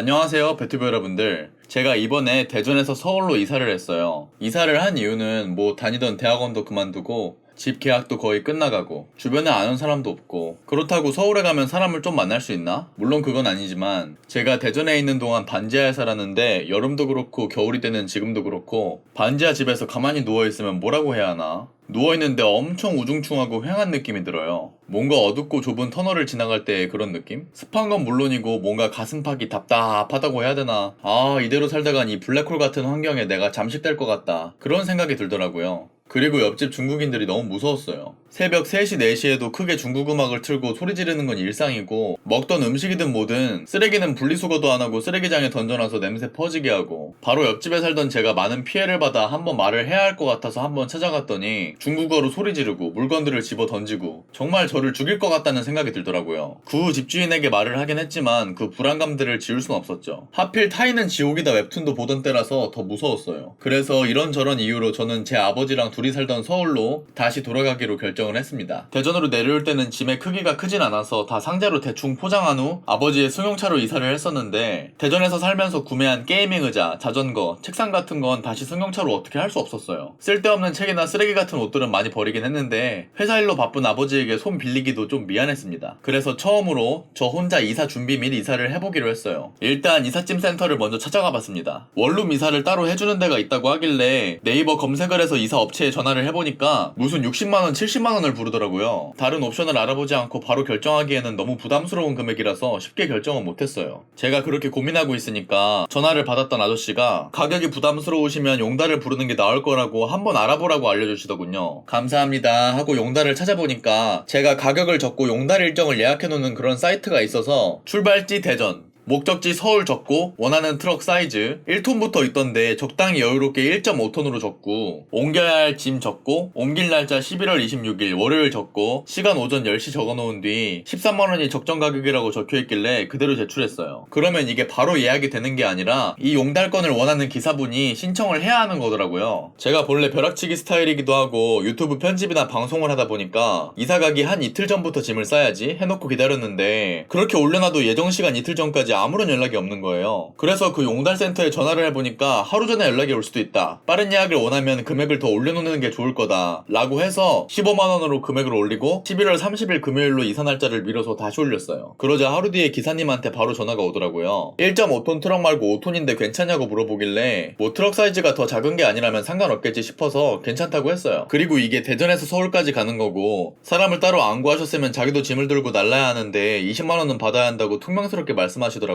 안녕하세요 배튜브 여러분들. 제가 이번에 대전에서 서울로 이사를 했어요. 이사를 한 이유는 뭐 다니던 대학원도 그만두고 집 계약도 거의 끝나가고 주변에 아는 사람도 없고 그렇다고 서울에 가면 사람을 좀 만날 수 있나? 물론 그건 아니지만 제가 대전에 있는 동안 반지하에 살았는데 여름도 그렇고 겨울이 되는 지금도 그렇고 반지하 집에서 가만히 누워있으면 뭐라고 해야 하나? 누워있는데 엄청 우중충하고 휑한 느낌이 들어요. 뭔가 어둡고 좁은 터널을 지나갈 때의 그런 느낌? 습한 건 물론이고 뭔가 가슴팍이 답답하다고 해야 되나. 아, 이대로 살다간 이 블랙홀 같은 환경에 내가 잠식될 것 같다. 그런 생각이 들더라고요. 그리고 옆집 중국인들이 너무 무서웠어요. 새벽 3시, 4시에도 크게 중국 음악을 틀고 소리 지르는 건 일상이고, 먹던 음식이든 뭐든 쓰레기는 분리수거도 안 하고 쓰레기장에 던져놔서 냄새 퍼지게 하고, 바로 옆집에 살던 제가 많은 피해를 받아 한번 말을 해야 할 것 같아서 한번 찾아갔더니, 중국어로 소리 지르고 물건들을 집어 던지고, 정말 저를 죽일 것 같다는 생각이 들더라고요. 구 집주인에게 말을 하긴 했지만, 그 불안감들을 지울 순 없었죠. 하필 타이는 지옥이다 웹툰도 보던 때라서 더 무서웠어요. 그래서 이런저런 이유로 저는 제 아버지랑 둘이 살던 서울로 다시 돌아가기로 결정 을 했습니다. 대전으로 내려올 때는 짐의 크기가 크진 않아서 다 상자로 대충 포장한 후 아버지의 승용차로 이사를 했었는데 대전에서 살면서 구매한 게이밍 의자, 자전거, 책상 같은 건 다시 승용차로 어떻게 할 수 없었어요. 쓸데없는 책이나 쓰레기 같은 옷들은 많이 버리긴 했는데 회사 일로 바쁜 아버지에게 손 빌리기도 좀 미안했습니다. 그래서 처음으로 저 혼자 이사 준비 및 이사를 해보기로 했어요. 일단 이삿짐 센터를 먼저 찾아가 봤습니다. 원룸 이사를 따로 해주는 데가 있다고 하길래 네이버 검색을 해서 이사 업체에 전화를 해보니까 무슨 60만원, 70만원 을 부르더라고요. 다른 옵션을 알아보지 않고 바로 결정하기에는 너무 부담스러운 금액이라서 쉽게 결정은 못했어요. 제가 그렇게 고민하고 있으니까 전화를 받았던 아저씨가 가격이 부담스러우시면 용달을 부르는 게 나을 거라고 한번 알아보라고 알려주시더군요. 감사합니다 하고 용달을 찾아보니까 제가 가격을 적고 용달 일정을 예약해놓는 그런 사이트가 있어서 출발지 대전 목적지 서울 적고 원하는 트럭 사이즈 1톤부터 있던데 적당히 여유롭게 1.5톤으로 적고 옮겨야 할 짐 적고 옮길 날짜 11월 26일 월요일 적고 시간 오전 10시 적어놓은 뒤 13만원이 적정 가격이라고 적혀있길래 그대로 제출했어요. 그러면 이게 바로 예약이 되는 게 아니라 이 용달건을 원하는 기사분이 신청을 해야 하는 거더라고요. 제가 본래 벼락치기 스타일이기도 하고 유튜브 편집이나 방송을 하다 보니까 이사 가기 한 이틀 전부터 짐을 싸야지 해놓고 기다렸는데 그렇게 올려놔도 예정 시간 이틀 전까지 아무런 연락이 없는 거예요. 그래서 그 용달센터에 전화를 해보니까 하루 전에 연락이 올 수도 있다. 빠른 예약을 원하면 금액을 더 올려놓는 게 좋을 거다. 라고 해서 15만원으로 금액을 올리고 11월 30일 금요일로 이사 날짜를 미뤄서 다시 올렸어요. 그러자 하루 뒤에 기사님한테 바로 전화가 오더라고요. 1.5톤 트럭 말고 5톤인데 괜찮냐고 물어보길래 뭐 트럭 사이즈가 더 작은 게 아니라면 상관없겠지 싶어서 괜찮다고 했어요. 그리고 이게 대전에서 서울까지 가는 거고 사람을 따로 안 구하셨으면 자기도 짐을 들고 날라야 하는데 20만원은 받아야 한다고 퉁명스럽게 말씀하시더라고요.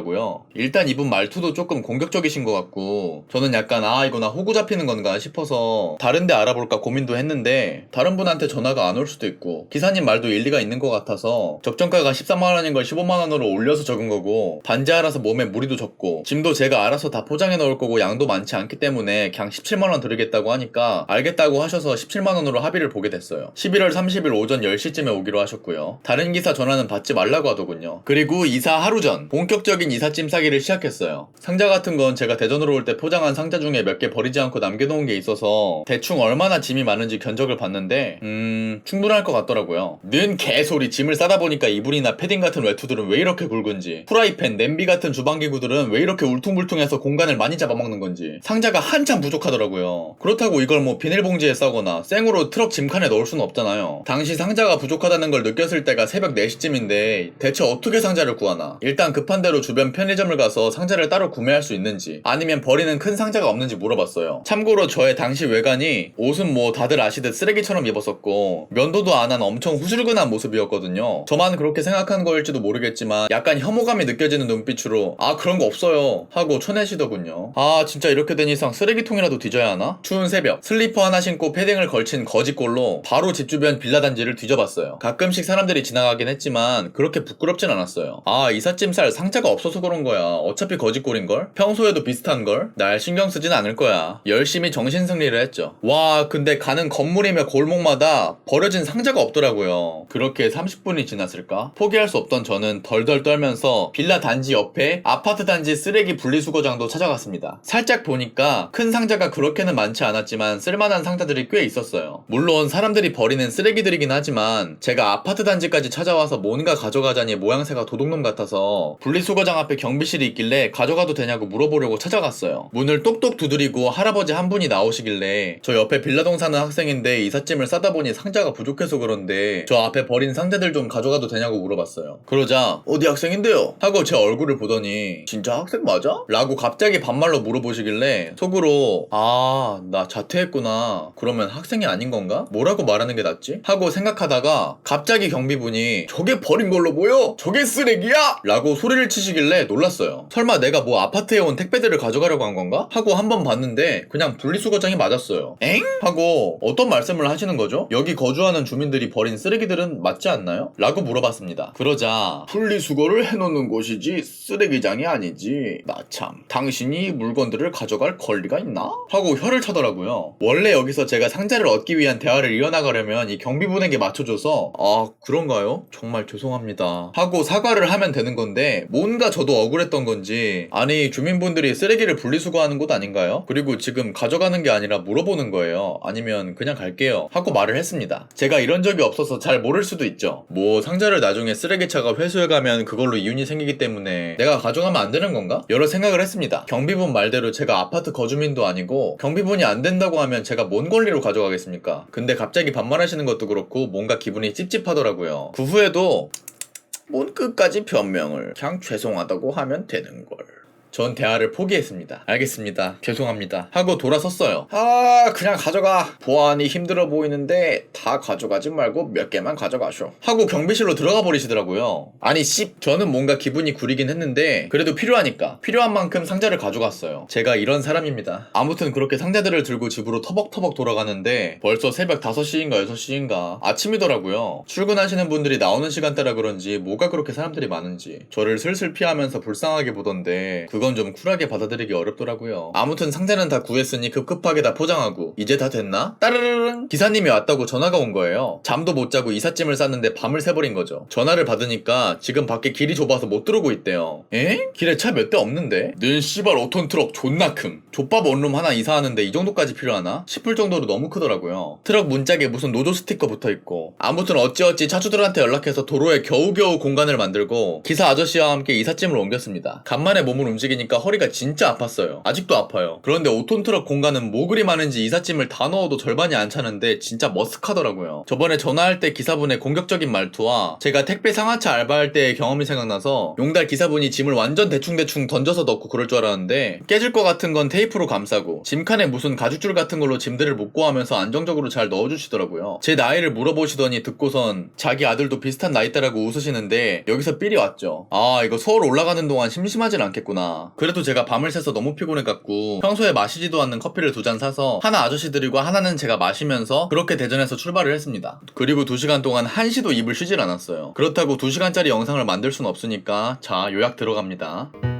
일단 이분 말투도 조금 공격적이신 것 같고 저는 약간 아 이거 나 호구 잡히는 건가 싶어서 다른 데 알아볼까 고민도 했는데 다른 분한테 전화가 안 올 수도 있고 기사님 말도 일리가 있는 것 같아서 적정가가 13만 원인 걸 15만 원으로 올려서 적은 거고 반지하라서 몸에 무리도 적고 짐도 제가 알아서 다 포장해 넣을 거고 양도 많지 않기 때문에 그냥 17만원 드리겠다고 하니까 알겠다고 하셔서 17만 원으로 합의를 보게 됐어요. 11월 30일 오전 10시쯤에 오기로 하셨고요. 다른 기사 전화는 받지 말라고 하더군요. 그리고 이사 하루 전 본격적인 이삿짐 싸기를 시작했어요. 상자 같은 건 제가 대전으로 올 때 포장한 상자 중에 몇 개 버리지 않고 남겨놓은 게 있어서 대충 얼마나 짐이 많은지 견적을 봤는데 음 충분할 것 같더라고요. 는 개소리 짐을 싸다 보니까 이불이나 패딩 같은 외투들은 왜 이렇게 굵은지 프라이팬, 냄비 같은 주방기구들은 왜 이렇게 울퉁불퉁해서 공간을 많이 잡아먹는 건지 상자가 한참 부족하더라고요. 그렇다고 이걸 뭐 비닐봉지에 싸거나 생으로 트럭 짐칸에 넣을 수는 없잖아요. 당시 상자가 부족하다는 걸 느꼈을 때가 새벽 4시쯤인데 대체 어떻게 상자를 구하나? 일단 급한 대로 주변 편의점을 가서 상자를 따로 구매할 수 있는지 아니면 버리는 큰 상자가 없는지 물어봤어요. 참고로 저의 당시 외관이 옷은 뭐 다들 아시듯 쓰레기처럼 입었었고 면도도 안 한 엄청 후줄근한 모습이었거든요. 저만 그렇게 생각한 거일지도 모르겠지만 약간 혐오감이 느껴지는 눈빛으로 아 그런 거 없어요. 하고 쳐내시더군요 아 진짜 이렇게 된 이상 쓰레기통이라도 뒤져야 하나? 추운 새벽 슬리퍼 하나 신고 패딩을 걸친 거지꼴로 바로 집 주변 빌라 단지를 뒤져봤어요. 가끔씩 사람들이 지나가긴 했지만 그렇게 부끄럽진 않았어요 아 이삿짐 쌀 상자가 없어서 그런 거야 어차피 거지꼴인걸? 평소에도 비슷한걸? 날 신경 쓰진 않을 거야 열심히 정신승리를 했죠 와 근데 가는 건물이며 골목마다 버려진 상자가 없더라고요 그렇게 30분이 지났을까? 포기할 수 없던 저는 덜덜 떨면서 빌라 단지 옆에 아파트 단지 쓰레기 분리수거장도 찾아갔습니다 살짝 보니까 큰 상자가 그렇게는 많지 않았지만 쓸만한 상자들이 꽤 있었어요 물론 사람들이 버리는 쓰레기들이긴 하지만 제가 아파트 단지까지 찾아와서 뭔가 가져가자니 모양새가 도둑놈 같아서 분리수거 장 분리수거장 앞에 경비실이 있길래 가져가도 되냐고 물어보려고 찾아갔어요. 문을 똑똑 두드리고 할아버지 한 분이 나오시길래 저 옆에 빌라동 사는 학생인데 이삿짐을 싸다 보니 상자가 부족해서 그런데 저 앞에 버린 상자들 좀 가져가도 되냐고 물어봤어요. 그러자 어디 학생인데요? 하고 제 얼굴을 보더니 진짜 학생 맞아? 라고 갑자기 반말로 물어보시길래 속으로 아 나 자퇴했구나 그러면 학생이 아닌 건가? 뭐라고 말하는 게 낫지? 하고 생각하다가 갑자기 경비분이 저게 버린 걸로 보여? 저게 쓰레기야? 라고 소리를 치시 길래 놀랐어요. 설마 내가 뭐 아파트에 온 택배들을 가져가려고 한 건가? 하고 한 번 봤는데 그냥 분리수거장이 맞았어요. 엥? 하고 어떤 말씀을 하시는 거죠? 여기 거주하는 주민들이 버린 쓰레기들은 맞지 않나요? 라고 물어봤습니다. 그러자 분리수거를 해놓는 곳이지 쓰레기장이 아니지. 나 참 당신이 이 물건들을 가져갈 권리가 있나? 하고 혀를 차더라고요. 원래 여기서 제가 상자를 얻기 위한 대화를 이어나가려면 이 경비분에게 맞춰줘서 아 그런가요? 정말 죄송합니다. 하고 사과를 하면 되는 건데 뭔가 저도 억울했던 건지 아니 주민분들이 쓰레기를 분리수거하는 곳 아닌가요? 그리고 지금 가져가는 게 아니라 물어보는 거예요. 아니면 그냥 갈게요. 하고 말을 했습니다. 제가 이런 적이 없어서 잘 모를 수도 있죠. 뭐 상자를 나중에 쓰레기차가 회수해 가면 그걸로 이윤이 생기기 때문에 내가 가져가면 안 되는 건가? 여러 생각을 했습니다. 경비분 말대로 제가 아파트 거주민도 아니고 경비분이 안 된다고 하면 제가 뭔 권리로 가져가겠습니까? 근데 갑자기 반말하시는 것도 그렇고 뭔가 기분이 찝찝하더라고요. 그 후에도 뭔 끝까지 변명을 그냥 죄송하다고 하면 되는 걸. 전 대화를 포기했습니다. 알겠습니다. 죄송합니다. 하고 돌아섰어요. 아, 그냥 가져가. 보안이 힘들어 보이는데 다 가져가지 말고 몇 개만 가져가쇼. 하고 경비실로 들어가 버리시더라고요. 아니, 씨, 저는 뭔가 기분이 구리긴 했는데 그래도 필요하니까 필요한 만큼 상자를 가져갔어요. 제가 이런 사람입니다. 아무튼 그렇게 상자들을 들고 집으로 터벅터벅 돌아가는데 벌써 새벽 5시인가 6시인가 아침이더라고요. 출근하시는 분들이 나오는 시간대라 그런지 뭐가 그렇게 사람들이 많은지 저를 슬슬 피하면서 불쌍하게 보던데 그건 좀 쿨하게 받아들이기 어렵더라고요. 아무튼 상자는 다 구했으니 급급하게 다 포장하고 이제 다 됐나? 따르르릉 기사님이 왔다고 전화가 온 거예요. 잠도 못 자고 이삿짐을 쌌는데 밤을 새버린 거죠. 전화를 받으니까 지금 밖에 길이 좁아서 못 들어오고 있대요. 에? 길에 차 몇 대 없는데? 는 씨발 5톤 트럭 존나 큼. 족밥 원룸 하나 이사하는데 이 정도까지 필요하나? 싶을 정도로 너무 크더라고요. 트럭 문짝에 무슨 노조 스티커 붙어 있고. 아무튼 어찌어찌 차주들한테 연락해서 도로에 겨우겨우 공간을 만들고 기사 아저씨와 함께 이삿짐을 옮겼습니다. 간만에 몸을 움직이니까 허리가 진짜 아팠어요. 아직도 아파요. 그런데 5톤 트럭 공간은 뭐 그리 많은지 이삿짐을 다 넣어도 절반이 안 차는데 진짜 머쓱하더라고요. 저번에 전화할 때 기사분의 공격적인 말투와 제가 택배 상하차 알바할 때의 경험이 생각나서 용달 기사분이 짐을 완전 대충대충 던져서 넣고 그럴 줄 알았는데 깨질 것 같은 건 테이 프로 감싸고 짐칸에 무슨 가죽줄 같은 걸로 짐들을 묶고 하면서 안정적으로 잘 넣어주시더라고요. 제 나이를 물어보시더니 듣고선 자기 아들도 비슷한 나이대라고 웃으시는데 여기서 삘이 왔죠. 아 이거 서울 올라가는 동안 심심하진 않겠구나. 그래도 제가 밤을 새서 너무 피곤해갖고 평소에 마시지도 않는 커피를 두 잔 사서 하나 아저씨 드리고 하나는 제가 마시면서 그렇게 대전에서 출발을 했습니다. 그리고 두 시간 동안 한시도 입을 쉬질 않았어요. 그렇다고 두 시간짜리 영상을 만들 순 없으니까 자 요약 들어갑니다.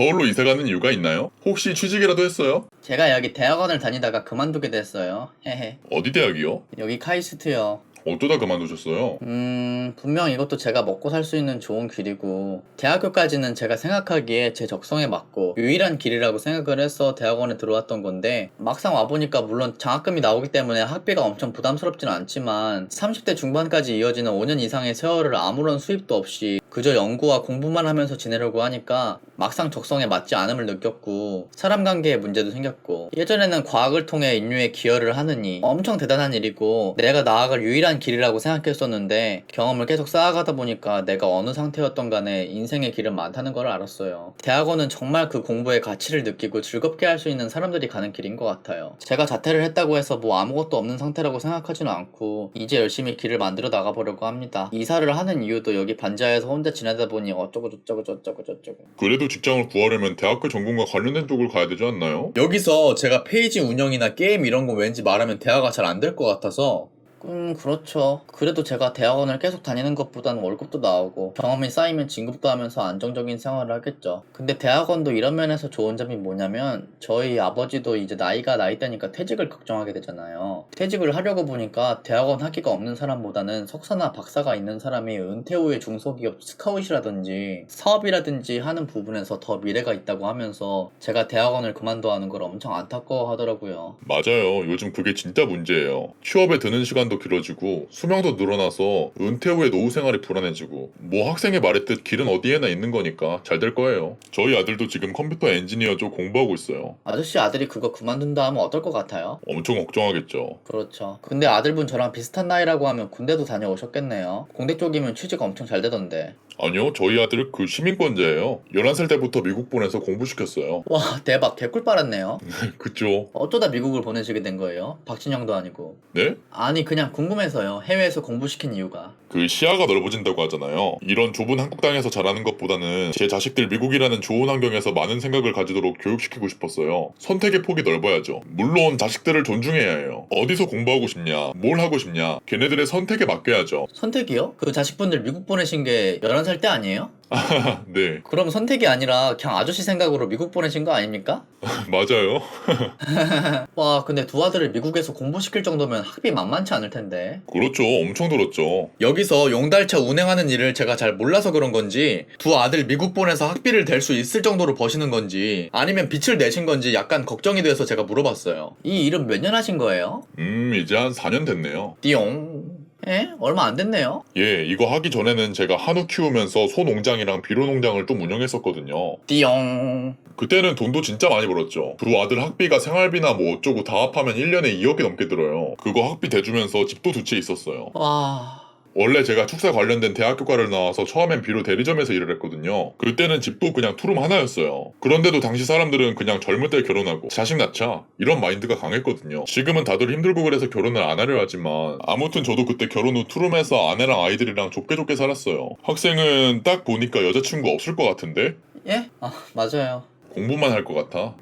서울로 이사 가는 이유가 있나요? 혹시 취직이라도 했어요? 제가 여기 대학원을 다니다가 그만두게 됐어요. 헤헤. 어디 대학이요? 여기 카이스트요. 어쩌다 그만두셨어요? 음, 분명 이것도 제가 먹고 살 수 있는 좋은 길이고, 대학교까지는 제가 생각하기에 제 적성에 맞고, 유일한 길이라고 생각을 해서 대학원에 들어왔던 건데, 막상 와보니까 물론 장학금이 나오기 때문에 학비가 엄청 부담스럽지는 않지만, 30대 중반까지 이어지는 5년 이상의 세월을 아무런 수입도 없이, 그저 연구와 공부만 하면서 지내려고 하니까, 막상 적성에 맞지 않음을 느꼈고, 사람 관계에 문제도 생겼고, 예전에는 과학을 통해 인류에 기여를 하느니, 엄청 대단한 일이고, 내가 나아갈 유일한 길이라고 생각했었는데 경험을 계속 쌓아가다 보니까 내가 어느 상태였던 간에 인생의 길은 많다는 걸 알았어요. 대학원은 정말 그 공부의 가치를 느끼고 즐겁게 할 수 있는 사람들이 가는 길인 것 같아요. 제가 자퇴를 했다고 해서 뭐 아무것도 없는 상태라고 생각하지는 않고 이제 열심히 길을 만들어 나가보려고 합니다. 이사를 하는 이유도 여기 반지하에서 혼자 지내다 보니 어쩌고 저쩌고 저쩌고 저쩌고 그래도 직장을 구하려면 대학교 전공과 관련된 쪽을 가야 되지 않나요? 여기서 제가 페이지 운영이나 게임 이런 거 왠지 말하면 대화가 잘 안 될 것 같아서 음, 그렇죠. 그래도 제가 대학원을 계속 다니는 것보다는 월급도 나오고 경험이 쌓이면 진급도 하면서 안정적인 생활을 하겠죠. 근데 대학원도 이런 면에서 좋은 점이 뭐냐면 저희 아버지도 이제 나이가 나이대니까 퇴직을 걱정하게 되잖아요. 퇴직을 하려고 보니까 대학원 학위가 없는 사람보다는 석사나 박사가 있는 사람이 은퇴 후에 중소기업 스카웃이라든지 사업이라든지 하는 부분에서 더 미래가 있다고 하면서 제가 대학원을 그만둬야 하는 걸 엄청 안타까워 하더라고요. 맞아요. 요즘 그게 진짜 문제예요. 취업에 드는 시간 도 길어지고 수명도 늘어나서 은퇴 후에 노후 생활이 불안해지고 뭐 학생이 말했듯 길은 어디에나 있는 거니까 잘 될 거예요. 저희 아들도 지금 컴퓨터 엔지니어 쪽 공부하고 있어요. 아저씨 아들이 그거 그만둔다 하면 어떨 것 같아요? 엄청 걱정하겠죠. 그렇죠. 근데 아들분 저랑 비슷한 나이라고 하면 군대도 다녀오셨겠네요. 공대 쪽이면 취직 엄청 잘 되던데. 아니요, 저희 아들 그 시민권자예요. 11살 때부터 미국 보내서 공부시켰어요. 와 대박 개꿀 빨았네요. 그쵸? 어쩌다 미국을 보내시게 된 거예요? 박진영도 아니고. 네? 아니 그냥 궁금해서요. 해외에서 공부시킨 이유가. 그 시야가 넓어진다고 하잖아요. 이런 좁은 한국 땅에서 자라는 것보다는 제 자식들 미국이라는 좋은 환경에서 많은 생각을 가지도록 교육시키고 싶었어요. 선택의 폭이 넓어야죠. 물론 자식들을 존중해야 해요. 어디서 공부하고 싶냐, 뭘 하고 싶냐, 걔네들의 선택에 맡겨야죠. 선택이요? 그 자식분들 미국 보내신 게 11살 때 아니에요? 네, 그럼 선택이 아니라 그냥 아저씨 생각으로 미국 보내신 거 아닙니까? 맞아요. 와 근데 두 아들을 미국에서 공부시킬 정도면 학비 만만치 않을 텐데. 그렇죠. 엄청 들었죠. 여기서 용달차 운행하는 일을 제가 잘 몰라서 그런 건지 두 아들 미국 보내서 학비를 댈 수 있을 정도로 버시는 건지 아니면 빚을 내신 건지 약간 걱정이 돼서 제가 물어봤어요. 이 일은 몇 년 하신 거예요? 음, 이제 한 4년 됐네요. 띠용. 에? 얼마 안 됐네요. 예, 이거 하기 전에는 제가 한우 키우면서 소 농장이랑 비료 농장을 좀 운영했었거든요. 띠용. 그때는 돈도 진짜 많이 벌었죠. 두 아들 학비가 생활비나 뭐 어쩌고 다 합하면 1년에 2억이 넘게 들어요. 그거 학비 대주면서 집도 두 채 있었어요. 와. 원래 제가 축사 관련된 대학교과를 나와서 처음엔 비료 대리점에서 일을 했거든요. 그때는 집도 그냥 투룸 하나였어요. 그런데도 당시 사람들은 그냥 젊을 때 결혼하고 자식 낳자 이런 마인드가 강했거든요. 지금은 다들 힘들고 그래서 결혼을 안 하려 하지만 아무튼 저도 그때 결혼 후 투룸에서 아내랑 아이들이랑 좁게 좁게 살았어요. 학생은 딱 보니까 여자친구 없을 것 같은데 예? 아, 맞아요. 공부만 할 것 같아.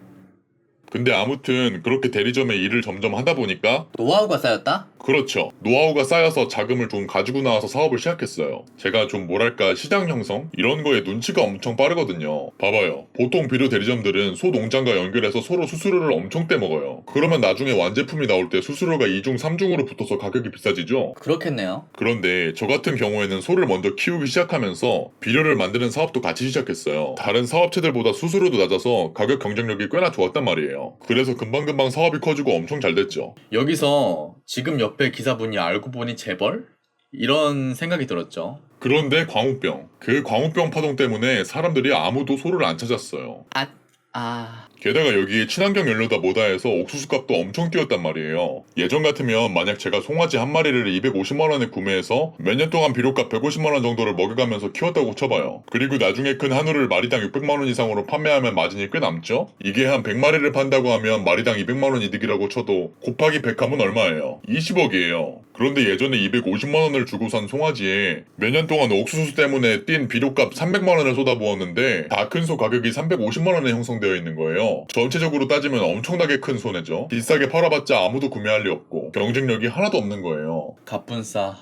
근데 아무튼 그렇게 대리점에 일을 점점 하다 보니까 노하우가 쌓였다? 그렇죠. 노하우가 쌓여서 자금을 좀 가지고 나와서 사업을 시작했어요. 제가 좀 뭐랄까 시장 형성 이런 거에 눈치가 엄청 빠르거든요. 봐봐요. 보통 비료 대리점들은 소 농장과 연결해서 서로 수수료를 엄청 떼먹어요. 그러면 나중에 완제품이 나올 때 수수료가 2중 3중으로 붙어서 가격이 비싸지죠. 그렇겠네요. 그런데 저 같은 경우에는 소를 먼저 키우기 시작하면서 비료를 만드는 사업도 같이 시작했어요. 다른 사업체들보다 수수료도 낮아서 가격 경쟁력이 꽤나 좋았단 말이에요. 그래서 금방금방 사업이 커지고 엄청 잘 됐죠. 여기서 지금 옆에 기사분이 알고 보니 재벌? 이런 생각이 들었죠. 그런데 광우병. 그 광우병 파동 때문에 사람들이 아무도 소를 안 찾았어요. 아, 아. 게다가 여기에 친환경 연료다 뭐다 해서 옥수수 값도 엄청 뛰었단 말이에요. 예전 같으면 만약 제가 송아지 한 마리를 250만원에 구매해서 몇 년 동안 비료값 150만원 정도를 먹여가면서 키웠다고 쳐봐요. 그리고 나중에 큰 한우를 마리당 600만원 이상으로 판매하면 마진이 꽤 남죠? 이게 한 100마리를 판다고 하면 마리당 200만원 이득이라고 쳐도 곱하기 100하면 얼마예요? 20억이에요. 그런데 예전에 250만원을 주고 산 송아지에 몇 년 동안 옥수수 때문에 뛴 비료값 300만원을 쏟아부었는데 다 큰 소 가격이 350만원에 형성되어 있는 거 예요. 전체적으로 따지면 엄청나게 큰 손해죠. 비싸게 팔아봤자 아무도 구매할 리 없고 경쟁력이 하나도 없는 거예요. 갑분싸.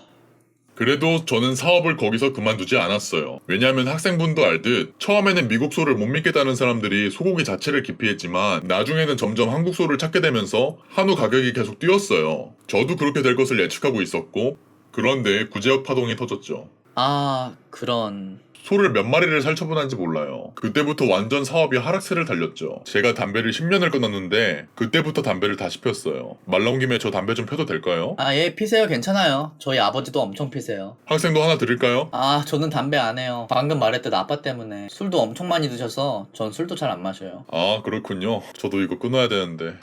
그래도 저는 사업을 거기서 그만두지 않았어요. 왜냐하면 학생분도 알듯 처음에는 미국 소를 못 믿겠다는 사람들이 소고기 자체를 기피했지만 나중에는 점점 한국 소를 찾게 되면서 한우 가격이 계속 뛰었어요. 저도 그렇게 될 것을 예측하고 있었고 그런데 구제역 파동이 터졌죠. 아, 그런. 소를 몇 마리를 살처분한지 몰라요. 그때부터 완전 사업이 하락세를 달렸죠. 제가 담배를 10년을 끊었는데 그때부터 담배를 다시 폈어요. 말 나온 김에 저 담배 좀 펴도 될까요? 아, 예, 피세요. 괜찮아요. 저희 아버지도 엄청 피세요. 학생도 하나 드릴까요? 아, 저는 담배 안 해요. 방금 말했듯 아빠 때문에. 술도 엄청 많이 드셔서 전 술도 잘 안 마셔요. 아 그렇군요. 저도 이거 끊어야 되는데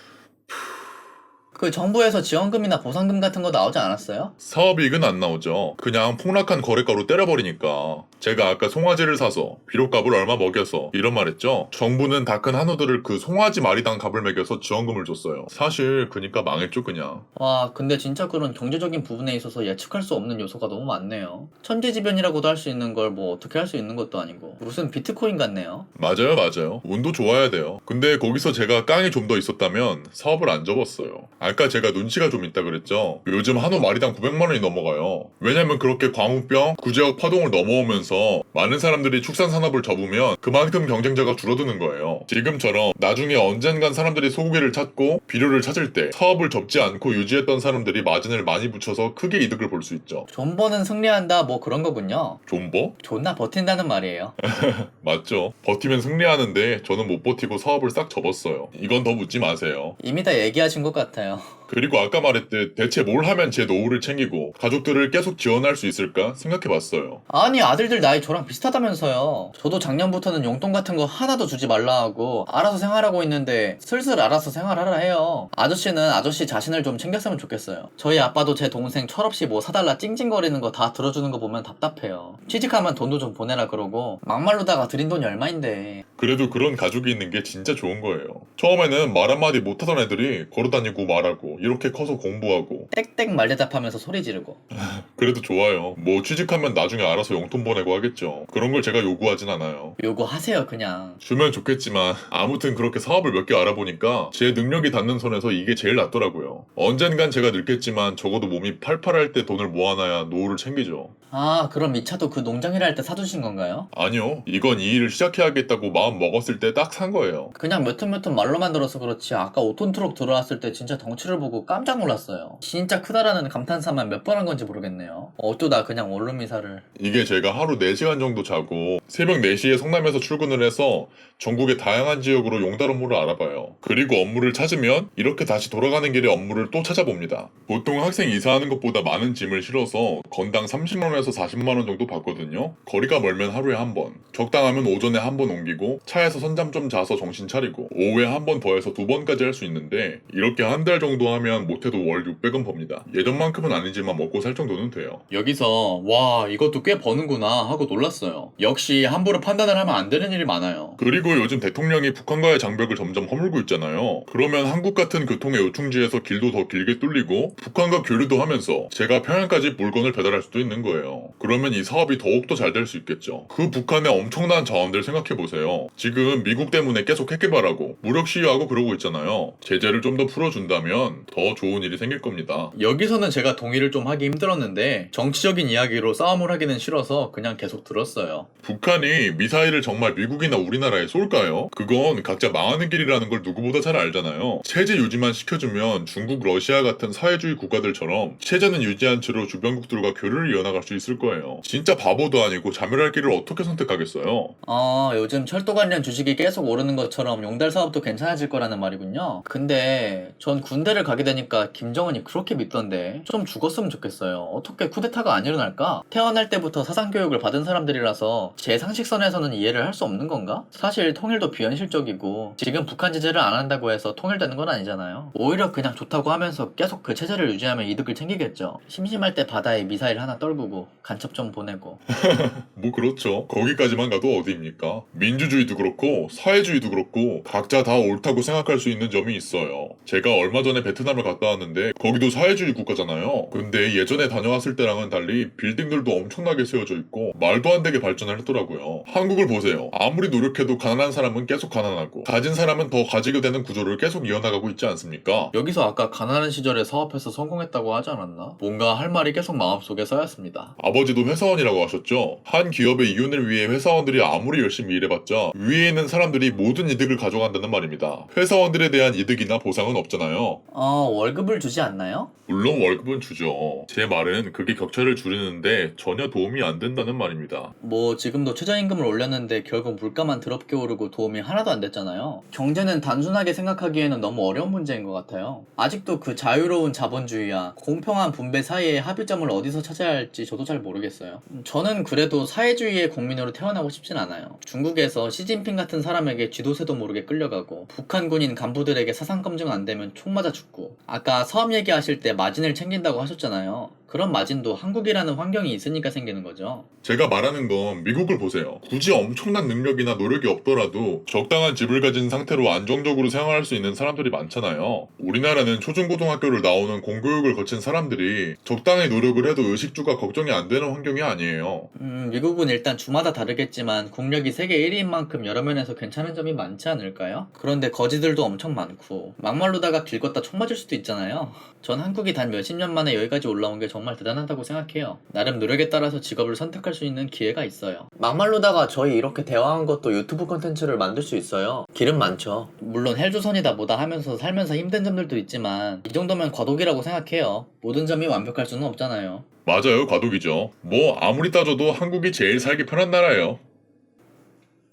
그 정부에서 지원금이나 보상금 같은 거 나오지 않았어요? 사업이익은 안 나오죠. 그냥 폭락한 거래가로 때려버리니까. 제가 아까 송아지를 사서 비료값을 얼마 먹여서 이런 말 했죠. 정부는 다 큰 한우들을 그 송아지 마리당 값을 매겨서 지원금을 줬어요. 사실 그니까 망했죠 그냥. 와, 근데 진짜 그런 경제적인 부분에 있어서 예측할 수 없는 요소가 너무 많네요. 천재지변이라고도 할 수 있는 걸 뭐 어떻게 할 수 있는 것도 아니고. 무슨 비트코인 같네요. 맞아요 맞아요. 운도 좋아야 돼요. 근데 거기서 제가 깡이 좀 더 있었다면 사업을 안 접었어요. 안 아까 제가 눈치가 좀 있다 그랬죠? 요즘 한우 마리당 900만 원이 넘어가요. 왜냐면 그렇게 광우병, 구제역 파동을 넘어오면서 많은 사람들이 축산 산업을 접으면 그만큼 경쟁자가 줄어드는 거예요. 지금처럼 나중에 언젠간 사람들이 소고기를 찾고 비료를 찾을 때 사업을 접지 않고 유지했던 사람들이 마진을 많이 붙여서 크게 이득을 볼 수 있죠. 존버는 승리한다 뭐 그런 거군요. 존버? 존나 버틴다는 말이에요. 맞죠. 버티면 승리하는데 저는 못 버티고 사업을 싹 접었어요. 이건 더 묻지 마세요. 이미 다 얘기하신 것 같아요. while. 그리고 아까 말했듯 대체 뭘 하면 제 노후를 챙기고 가족들을 계속 지원할 수 있을까 생각해봤어요. 아니 아들들 나이 저랑 비슷하다면서요. 저도 작년부터는 용돈 같은 거 하나도 주지 말라 하고 알아서 생활하고 있는데 슬슬 알아서 생활하라 해요. 아저씨는 아저씨 자신을 좀 챙겼으면 좋겠어요. 저희 아빠도 제 동생 철없이 뭐 사달라 찡찡거리는 거 다 들어주는 거 보면 답답해요. 취직하면 돈도 좀 보내라 그러고 막말로다가 드린 돈이 얼마인데 그래도 그런 가족이 있는 게 진짜 좋은 거예요. 처음에는 말 한마디 못하던 애들이 걸어다니고 말하고 이렇게 커서 공부하고 땡땡 말대답하면서 소리 지르고 그래도 좋아요. 뭐 취직하면 나중에 알아서 용돈 보내고 하겠죠. 그런 걸 제가 요구하진 않아요. 요구하세요 그냥. 주면 좋겠지만 아무튼 그렇게 사업을 몇 개 알아보니까 제 능력이 닿는 선에서 이게 제일 낫더라고요. 언젠간 제가 늙겠지만 적어도 몸이 팔팔할 때 돈을 모아놔야 노후를 챙기죠. 아 그럼 이 차도 그 농장 일할 때 사주신 건가요? 아니요. 이건 이 일을 시작해야겠다고 마음 먹었을 때 딱 산 거예요. 그냥 몇톤몇톤 말로만 들어서 그렇지 아까 5톤 트럭 들어왔을 때 진짜 덩치를 보고 깜짝 놀랐어요 진짜 크다라는 감탄사만 몇 번 한 건지 모르겠네요 어쩌다 그냥 원룸이사를 이게 제가 하루 4시간 정도 자고 새벽 4시에 성남에서 출근을 해서 전국의 다양한 지역으로 용달 업무를 알아봐요. 그리고 업무를 찾으면 이렇게 다시 돌아가는 길에 업무를 또 찾아봅니다. 보통 학생 이사하는 것보다 많은 짐을 실어서 건당 30만원에서 40만원 정도 받거든요. 거리가 멀면 하루에 한 번, 적당하면 오전에 한 번 옮기고 차에서 선잠 좀 자서 정신 차리고 오후에 한 번 더 해서 두 번까지 할 수 있는데 이렇게 한 달 정도 하면 못해도 월 600원 법니다. 예전만큼은 아니지만 먹고 살 정도는 돼요. 여기서 와 이것도 꽤 버는구나 하고 놀랐어요. 역시 함부로 판단을 하면 안 되는 일이 많아요. 그리고 요즘 대통령이 북한과의 장벽을 점점 허물고 있잖아요. 그러면 한국 같은 교통의 요충지에서 길도 더 길게 뚫리고 북한과 교류도 하면서 제가 평양까지 물건을 배달할 수도 있는 거예요. 그러면 이 사업이 더욱더 잘 될 수 있겠죠. 그 북한의 엄청난 자원들 생각해 보세요. 지금 미국 때문에 계속 핵개발하고 무력 시위하고 그러고 있잖아요. 제재를 좀 더 풀어준다면 더 좋은 일이 생길 겁니다. 여기서는 제가 동의를 좀 하기 힘들었는데 정치적인 이야기로 싸움을 하기는 싫어서 그냥 계속 들었어요. 북한이 미사일을 정말 미국이나 우리나라에 쏠까요? 그건 각자 망하는 길이라는 걸 누구보다 잘 알잖아요. 체제 유지만 시켜주면 중국, 러시아 같은 사회주의 국가들처럼 체제는 유지한 채로 주변국들과 교류를 이어나갈 수 있을 거예요. 진짜 바보도 아니고 자멸할 길을 어떻게 선택하겠어요? 어 요즘 철도 관련 주식이 계속 오르는 것처럼 용달 사업도 괜찮아질 거라는 말이군요 근데 전 군대를 가게 되니까 김정은이 그렇게 믿던데 좀 죽었으면 좋겠어요 어떻게 쿠데타가 안 일어날까? 태어날 때부터 사상 교육을 받은 사람들이라서 제 상식선에서는 이해를 할 수 없는 건가? 사실 통일도 비현실적이고 지금 북한 제재를 안 한다고 해서 통일되는 건 아니잖아요 오히려 그냥 좋다고 하면서 계속 그 체제를 유지하면 이득을 챙기겠죠 심심할 때 바다에 미사일 하나 떨구고 간첩 좀 보내고 뭐 그렇죠. 거기까지만 가도 어디입니까? 민주주의도 그렇고 사회주의도 그렇고 각자 다 옳다고 생각할 수 있는 점이 있어요. 제가 얼마 전에 베트 남을 갔다 왔는데 거기도 사회주의 국가잖아요. 근데 예전에 다녀왔을 때랑은 달리 빌딩들도 엄청나게 세워져 있고 말도 안 되게 발전을 했더라고요. 한국을 보세요. 아무리 노력해도 가난한 사람은 계속 가난하고 가진 사람은 더 가지게 되는 구조를 계속 이어나가고 있지 않습니까? 여기서 아까 가난한 시절에 사업해서 성공했다고 하지 않았나? 뭔가 할 말이 계속 마음속에 서였습니다. 아버지도 회사원이라고 하셨죠? 한 기업의 이윤을 위해 회사원들이 아무리 열심히 일해봤자 위에 있는 사람들이 모든 이득을 가져간다는 말입니다. 회사원들에 대한 이득이나 보상은 없잖아요. 어 월급을 주지 않나요? 물론 월급은 주죠. 제 말은 그게 격차를 줄이는데 전혀 도움이 안 된다는 말입니다. 뭐 지금도 최저임금을 올렸는데 결국 물가만 더럽게 오르고 도움이 하나도 안 됐잖아요. 경제는 단순하게 생각하기에는 너무 어려운 문제인 것 같아요. 아직도 그 자유로운 자본주의와 공평한 분배 사이의 합의점을 어디서 찾아야 할지 저도 잘 모르겠어요. 음, 저는 그래도 사회주의의 국민으로 태어나고 싶진 않아요. 중국에서 시진핑 같은 사람에게 쥐도새도 모르게 끌려가고 북한 군인 간부들에게 사상 검증 안 되면 총 맞아 죽고 아까 사업 얘기하실 때 마진을 챙긴다고 하셨잖아요. 그런 마진도 한국이라는 환경이 있으니까 생기는 거죠. 제가 말하는 건 미국을 보세요. 굳이 엄청난 능력이나 노력이 없더라도 적당한 집을 가진 상태로 안정적으로 생활할 수 있는 사람들이 많잖아요. 우리나라는 초중고등학교를 나오는 공교육을 거친 사람들이 적당히 노력을 해도 의식주가 걱정이 안 되는 환경이 아니에요. 음, 미국은 일단 주마다 다르겠지만 국력이 세계 1위인 만큼 여러 면에서 괜찮은 점이 많지 않을까요? 그런데 거지들도 엄청 많고 막말로다가 길 걷다 총 맞을 수도 있잖아요. 전 한국이 단 몇십 년 만에 여기까지 올라온 게 정말 대단하다고 생각해요. 나름 노력에 따라서 직업을 선택할 수 있는 기회가 있어요. 막말로다가 저희 이렇게 대화한 것도 유튜브 컨텐츠를 만들 수 있어요. 길은 많죠. 물론 헬조선이다 뭐다 하면서 살면서 힘든 점들도 있지만 이 정도면 과도기라고 생각해요. 모든 점이 완벽할 수는 없잖아요. 맞아요, 과도기죠. 뭐 아무리 따져도 한국이 제일 살기 편한 나라예요.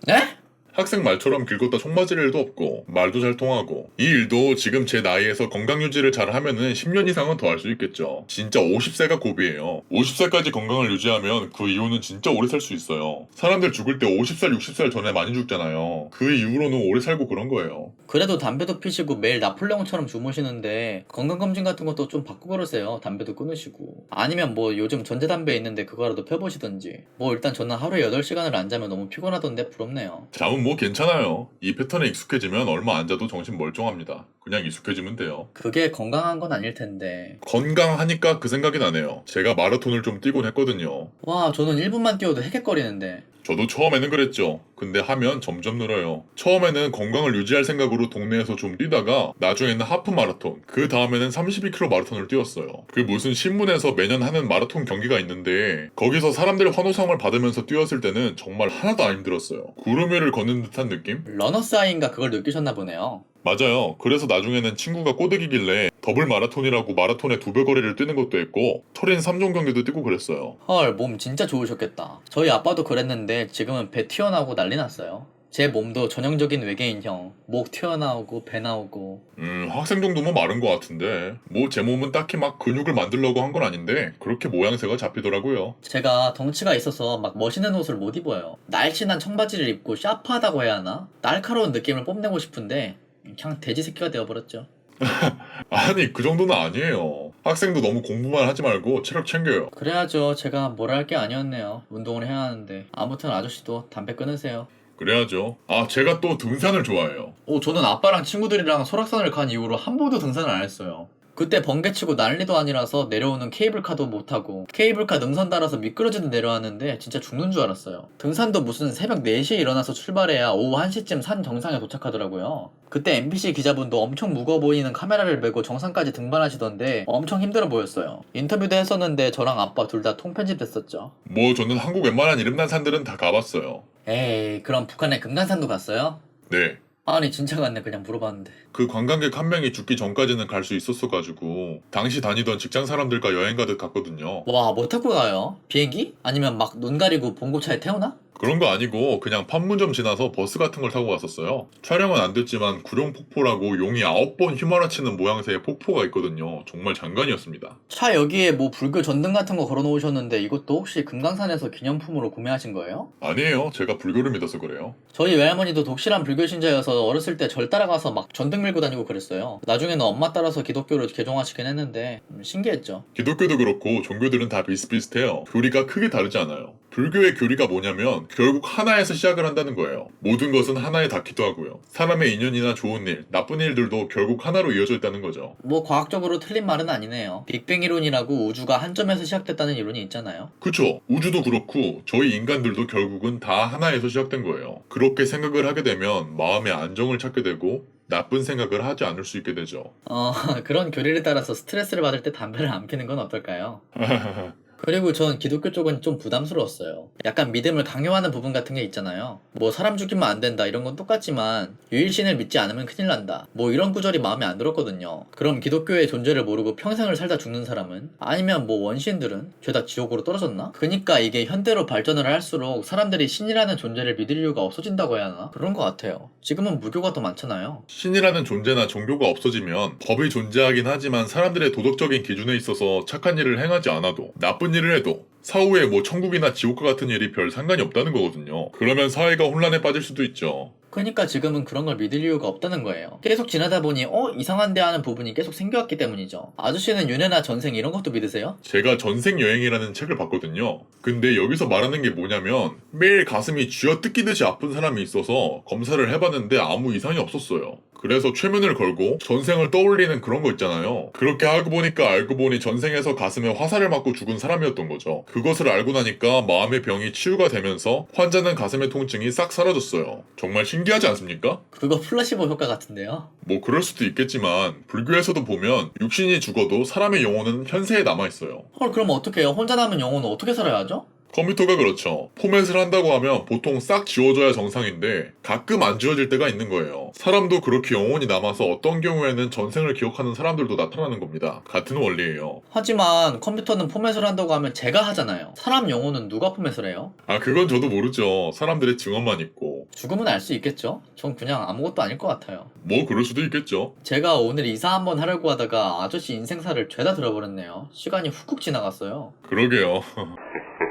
네? 학생 말처럼 길 걷다 총 맞을 일도 없고 말도 잘 통하고 이 일도 지금 제 나이에서 건강 유지를 잘 하면은 10년 이상은 더 할 수 있겠죠. 진짜 50세가 고비예요. 50세까지 건강을 유지하면 그 이후는 진짜 오래 살 수 있어요. 사람들 죽을 때 50살, 60살 전에 많이 죽잖아요. 그 이후로는 오래 살고 그런 거예요. 그래도 담배도 피시고 매일 나폴레옹처럼 주무시는데 건강검진 같은 것도 좀 받고 그러세요. 담배도 끊으시고. 아니면 뭐 요즘 전자담배 있는데 그거라도 펴보시던지. 뭐 일단 저는 하루에 8시간을 안 자면 너무 피곤하던데 부럽네요. 잠은 뭐 괜찮아요. 이 패턴에 익숙해지면 얼마 안 자도 정신 멀쩡합니다. 그냥 익숙해지면 돼요. 그게 건강한 건 아닐 텐데. 건강하니까 그 생각이 나네요. 제가 마라톤을 좀 뛰곤 했거든요. 와, 저는 1분만 뛰어도 헥헥거리는데. 저도 처음에는 그랬죠. 근데 하면 점점 늘어요. 처음에는 건강을 유지할 생각으로 동네에서 좀 뛰다가 나중에는 하프 마라톤, 그 다음에는 32km 마라톤을 뛰었어요. 그 무슨 신문에서 매년 하는 마라톤 경기가 있는데 거기서 사람들 환호성을 받으면서 뛰었을 때는 정말 하나도 안 힘들었어요. 구름 위를 걷는 듯한 느낌? 러너 사인가 그걸 느끼셨나 보네요. 맞아요. 그래서 나중에는 친구가 꼬드기길래 더블 마라톤이라고 마라톤의 두배 거리를 뛰는 것도 했고 터린 3종 경기도 뛰고 그랬어요. 헐, 몸 진짜 좋으셨겠다. 저희 아빠도 그랬는데 지금은 배 튀어나오고 난리 났어요. 제 몸도 전형적인 외계인형. 목 튀어나오고 배 나오고. 음, 학생 정도면 마른 것 같은데 뭐 제 몸은 딱히 막 근육을 만들려고 한 건 아닌데 그렇게 모양새가 잡히더라고요. 제가 덩치가 있어서 막 멋있는 옷을 못 입어요. 날씬한 청바지를 입고 샤프하다고 해야 하나? 날카로운 느낌을 뽐내고 싶은데 그냥 돼지 새끼가 되어버렸죠. 아니 그 정도는 아니에요. 학생도 너무 공부만 하지 말고 체력 챙겨요. 그래야죠. 제가 뭘 할 게 아니었네요. 운동을 해야 하는데. 아무튼 아저씨도 담배 끊으세요. 그래야죠. 아 제가 또 등산을 좋아해요. 오, 저는 아빠랑 친구들이랑 설악산을 간 이후로 한 번도 등산을 안 했어요. 그때 번개치고 난리도 아니라서 내려오는 케이블카도 못하고 케이블카 능선 따라서 미끄러지듯 내려왔는데 진짜 죽는 줄 알았어요. 등산도 무슨 새벽 4시에 일어나서 출발해야 오후 1시쯤 산 정상에 도착하더라고요. 그때 MBC 기자분도 엄청 무거워 보이는 카메라를 메고 정상까지 등반하시던데 엄청 힘들어 보였어요. 인터뷰도 했었는데 저랑 아빠 둘 다 통편집 됐었죠. 뭐 저는 한국 웬만한 이름난 산들은 다 가봤어요. 에이 그럼 북한의 금강산도 갔어요? 네. 아니 진짜 갔네 그냥 물어봤는데 그 관광객 한 명이 죽기 전까지는 갈 수 있었어가지고 당시 다니던 직장 사람들과 여행 가듯 갔거든요. 와 뭐 타고 가요? 비행기? 아니면 막 눈 가리고 봉고차에 태우나? 그런 거 아니고 그냥 판문점 지나서 버스 같은 걸 타고 갔었어요. 촬영은 안 됐지만 구룡폭포라고 용이 9번 휘몰아치는 모양새의 폭포가 있거든요. 정말 장관이었습니다. 차 여기에 뭐 불교 전등 같은 거 걸어 놓으셨는데 이것도 혹시 금강산에서 기념품으로 구매하신 거예요? 아니에요. 제가 불교를 믿어서 그래요. 저희 외할머니도 독실한 불교 신자여서 어렸을 때 절 따라가서 막 전등 밀고 다니고 그랬어요. 나중에는 엄마 따라서 기독교로 개종하시긴 했는데 음, 신기했죠. 기독교도 그렇고 종교들은 다 비슷비슷해요. 교리가 크게 다르지 않아요. 불교의 교리가 뭐냐면 결국 하나에서 시작을 한다는 거예요. 모든 것은 하나에 닿기도 하고요. 사람의 인연이나 좋은 일, 나쁜 일들도 결국 하나로 이어져 있다는 거죠. 뭐 과학적으로 틀린 말은 아니네요. 빅뱅 이론이라고 우주가 한 점에서 시작됐다는 이론이 있잖아요. 그쵸. 우주도 그렇고 저희 인간들도 결국은 다 하나에서 시작된 거예요. 그렇게 생각을 하게 되면 마음의 안정을 찾게 되고 나쁜 생각을 하지 않을 수 있게 되죠. 어 그런 교리를 따라서 스트레스를 받을 때 담배를 안 피는 건 어떨까요? 그리고 전 기독교 쪽은 좀 부담스러웠어요. 약간 믿음을 강요하는 부분 같은 게 있잖아요. 뭐 사람 죽이면 안 된다 이런 건 똑같지만 유일신을 믿지 않으면 큰일 난다. 뭐 이런 구절이 마음에 안 들었거든요. 그럼 기독교의 존재를 모르고 평생을 살다 죽는 사람은 아니면 뭐 원신들은 죄다 지옥으로 떨어졌나? 그니까 이게 현대로 발전을 할수록 사람들이 신이라는 존재를 믿을 이유가 없어진다고 해야 하나? 그런 것 같아요. 지금은 무교가 더 많잖아요. 신이라는 존재나 종교가 없어지면 법이 존재하긴 하지만 사람들의 도덕적인 기준에 있어서 착한 일을 행하지 않아도 나쁜 일을 해도 사후에 뭐 천국이나 지옥과 같은 일이 별 상관이 없다는 거거든요. 그러면 사회가 혼란에 빠질 수도 있죠. 그러니까 지금은 그런 걸 믿을 이유가 없다는 거예요. 계속 지나다 보니 어 이상한데 하는 부분이 계속 생겨왔기 때문이죠. 아저씨는 윤회나 전생 이런 것도 믿으세요? 제가 전생 여행이라는 책을 봤거든요. 근데 여기서 말하는 게 뭐냐면 매일 가슴이 쥐어 뜯기듯이 아픈 사람이 있어서 검사를 해봤는데 아무 이상이 없었어요. 그래서 최면을 걸고 전생을 떠올리는 그런 거 있잖아요. 그렇게 하고 보니까 알고 보니 전생에서 가슴에 화살을 맞고 죽은 사람이었던 거죠. 그것을 알고 나니까 마음의 병이 치유가 되면서 환자는 가슴의 통증이 싹 사라졌어요. 정말 신기하지 않습니까? 그거 플라시보 효과 같은데요. 뭐 그럴 수도 있겠지만 불교에서도 보면 육신이 죽어도 사람의 영혼은 현세에 남아있어요. 헐 그럼 어떻게 해요? 혼자 남은 영혼은 어떻게 살아야죠? 컴퓨터가 그렇죠. 포맷을 한다고 하면 보통 싹 지워져야 정상인데 가끔 안 지워질 때가 있는 거예요. 사람도 그렇게 영혼이 남아서 어떤 경우에는 전생을 기억하는 사람들도 나타나는 겁니다. 같은 원리예요. 하지만 컴퓨터는 포맷을 한다고 하면 제가 하잖아요. 사람 영혼은 누가 포맷을 해요? 아 그건 저도 모르죠. 사람들의 증언만 있고 죽으면 알수 있겠죠? 전 그냥 아무것도 아닐 것 같아요. 뭐 그럴 수도 있겠죠. 제가 오늘 이사 한번 하려고 하다가 아저씨 인생사를 죄다 들어버렸네요. 시간이 훅훅 지나갔어요. 그러게요.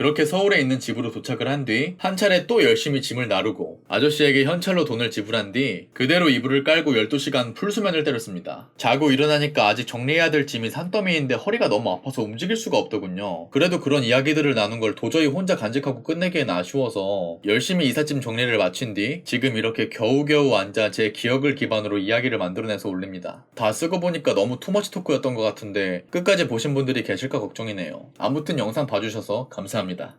그렇게 서울에 있는 집으로 도착을 한 뒤 한 차례 또 열심히 짐을 나르고 아저씨에게 현찰로 돈을 지불한 뒤 그대로 이불을 깔고 12시간 풀수면을 때렸습니다. 자고 일어나니까 아직 정리해야 될 짐이 산더미인데 허리가 너무 아파서 움직일 수가 없더군요. 그래도 그런 이야기들을 나눈 걸 도저히 혼자 간직하고 끝내기엔 아쉬워서 열심히 이삿짐 정리를 마친 뒤 지금 이렇게 겨우겨우 앉아 제 기억을 기반으로 이야기를 만들어내서 올립니다. 다 쓰고 보니까 너무 투머치 토크였던 것 같은데 끝까지 보신 분들이 계실까 걱정이네요. 아무튼 영상 봐주셔서 감사합니다.